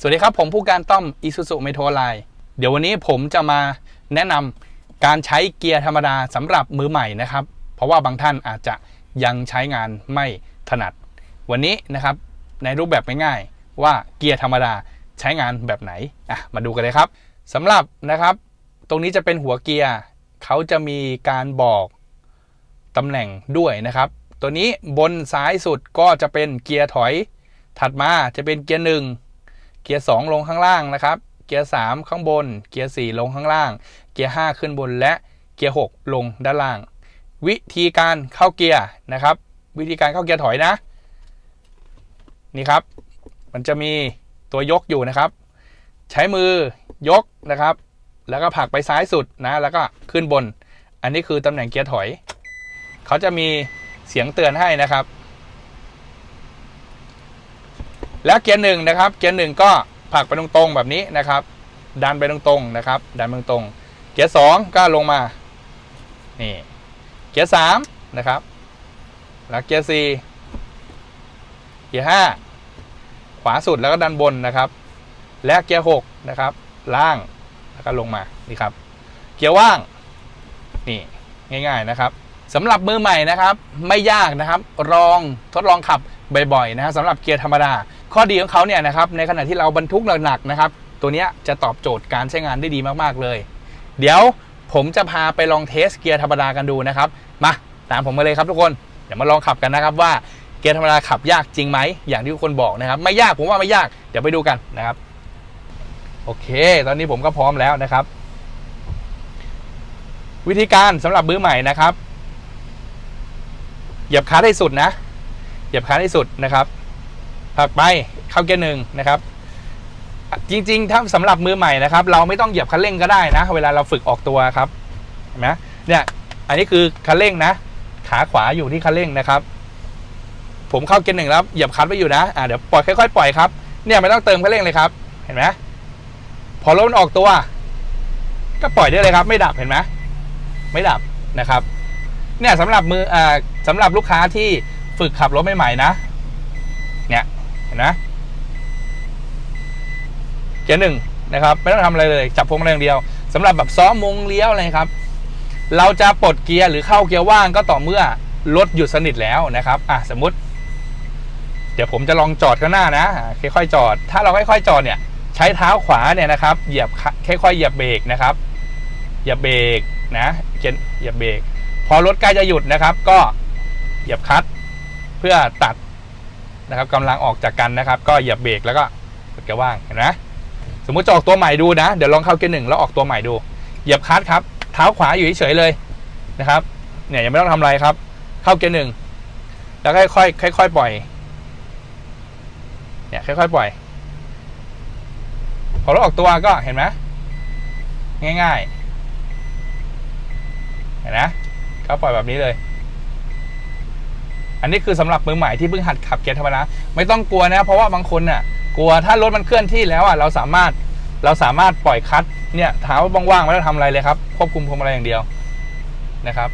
สวัสดีครับ ผมผู้การต้อม Isuzu m e t r o l i n e เดี๋ยววันนี้ผมจะมาแนะนำการใช้เกียร์ธรรมดาสำหรับมือใหม่นะครับ เพราะว่าบางท่านอาจจะยังใช้งานไม่ถนัด วันนี้นะครับในรูปแบบง่ายๆว่าเกียร์ธรรมดาใช้งานแบบไหนอะมาดูกันเลยครับสำหรับนะครับ ตรงนี้จะเป็นหัวเกียร์เขาจะมีการบอกตำแหน่งด้วยนะครับ ตัวนี้บนซ้ายสุดก็จะเป็นเกียร์ถอย ถัดมาจะเป็นเกียร์หนึ่ง กียร์ 2 ลงข้างล่างนะครับ เกียร์ 3 ข้างบน เกียร์ 4 ลงข้างล่าง เกียร์ 5 ขึ้นบน และเกียร์ 6 ลงด้านล่าง วิธีการเข้าเกียร์นะครับ วิธีการเข้าเกียร์ถอยนะ นี่ครับ มันจะมีตัวยกอยู่นะครับ ใช้มือยกนะครับ แล้วก็ผลักไปซ้ายสุดนะ แล้วก็ขึ้นบน อันนี้คือตำแหน่งเกียร์ถอย เขาจะมีเสียงเตือนให้นะครับ แล้วเกียร์หนึ่งนะครับเกียร์หนึ่งก็ผลักไปตรงๆแบบนี้นะครับ ดันไปตรงๆนะครับ ดันไปตรงๆเกียร์สองก็ลงมานี่เกียร์สามนะครับแล้วเกียร์สี่เกียร์ห้าขวาสุดแล้วก็ดันบนนะครับ และเกียร์หกนะครับ ล่างแล้วก็ลงมานี่ครับ เกียร์ว่างนี่ง่ายๆนะครับสำหรับมือใหม่นะครับ ไม่ยากนะครับลองทดลองขับบ่อยๆนะครับสำหรับเกียร์ธรรมดา ข้อดีของเขาเนี่ยนะครับในขณะที่เราบรรทุกหนักๆนะครับ ตัวนี้จะตอบโจทย์การใช้งานได้ดีมากๆเลย เดี๋ยวผมจะพาไปลองเทสเกียร์ธรรมดากันดูนะครับมาตามผมมาเลยครับทุกคนเดี๋ยวมาลองขับกันนะครับว่าเกียร์ธรรมดาขับยากจริงไหมอย่างที่ทุกคนบอกนะครับ ไม่ยากผมว่าไม่ยากเดี๋ยวไปดูกันนะครับ โอเค ตอนนี้ผมก็พร้อมแล้วนะครับ วิธีการสำหรับมือใหม่นะครับ เหยียบคลัตช์ให้สุดนะ เหยียบคลัตช์ให้สุดนะครับ ผลักไปเข้าเกียร์หนึ่งนะครับจริงๆ ถ้าสำหรับมือใหม่นะครับ เราไม่ต้องเหยียบคันเร่งก็ได้นะ เวลาเราฝึกออกตัวครับเห็นไหมเนี่ยอันนี้คือคันเร่งนะ ขาขวาอยู่ที่คันเร่งนะครับ ผมเข้าเกียร์หนึ่งแล้วเหยียบคลัตช์ไว้อยู่นะอ่าเดี๋ยวปล่อยค่อยๆปล่อยครับเนี่ยไม่ต้องเติมคันเร่งเลยครับเห็นไหมพอรถมันออกตัว ก็ปล่อยได้เลยครับ ไม่ดับเห็นไหมไม่ดับนะครับ เนี่ยสำหรับมืออ่าสำหรับลูกค้าที่ฝึกขับรถใหม่ๆนะ เนี่ย นไหมเกียร์หนึ่งนะครับไม่ต้องทำอะไรเลยจับพวงมาลัยอย่างเดียวสำหรับแบบซ้อมมงเลี้ยวอะไรครับ เราจะปลดเกียร์หรือเข้าเกียร์ว่างก็ต่อเมื่อรถหยุดสนิทแล้วนะครับอะสมมติ เดี๋ยวผมจะลองจอดข้างหน้านะค่อยๆจอด ถ้าเราค่อยๆจอดเนี่ย ใช้เท้าขวาเนี่ยนะครับ เหยียบค่อยๆเหยียบเบรกนะครับเหยียบเบรกนะเกียร์เหยียบเบรกพอรถใกล้จะหยุดนะครับ ก็เหยียบคัตเพื่อตัด นะครับกำลังออกจากกันนะครับ ก็เหยียบเบรกแล้วก็กดเกียร์ว่างเห็นไหมสมมุติจะออกตัวใหม่ดูนะ เดี๋ยวลองเข้าเกียร์หนึ่งแล้วออกตัวใหม่ดู เหยียบคลัตช์ครับ เท้าขวาอยู่เฉยๆเลยนะครับ เนี่ยยังไม่ต้องทำอะไรครับ เข้าเกียร์หนึ่งแล้วค่อยๆค่อยๆปล่อย เนี่ยค่อยๆปล่อย พอรถออกตัวก็เห็นไหมง่ายๆ เห็นนะเขาปล่อยแบบนี้เลย อันนี้คือสำหรับมือใหม่ที่เพิ่งหัดขับเกียร์ธรรมดาไม่ต้องกลัวนะ เพราะว่าบางคนน่ะกลัวถ้ารถมันเคลื่อนที่แล้วอะเราสามารถเราสามารถปล่อยคลัตช์เนี่ยเท้าว่างๆไม่ต้องทำอะไรเลยครับควบคุมพวงมาลัยอย่างเดียวนะครับ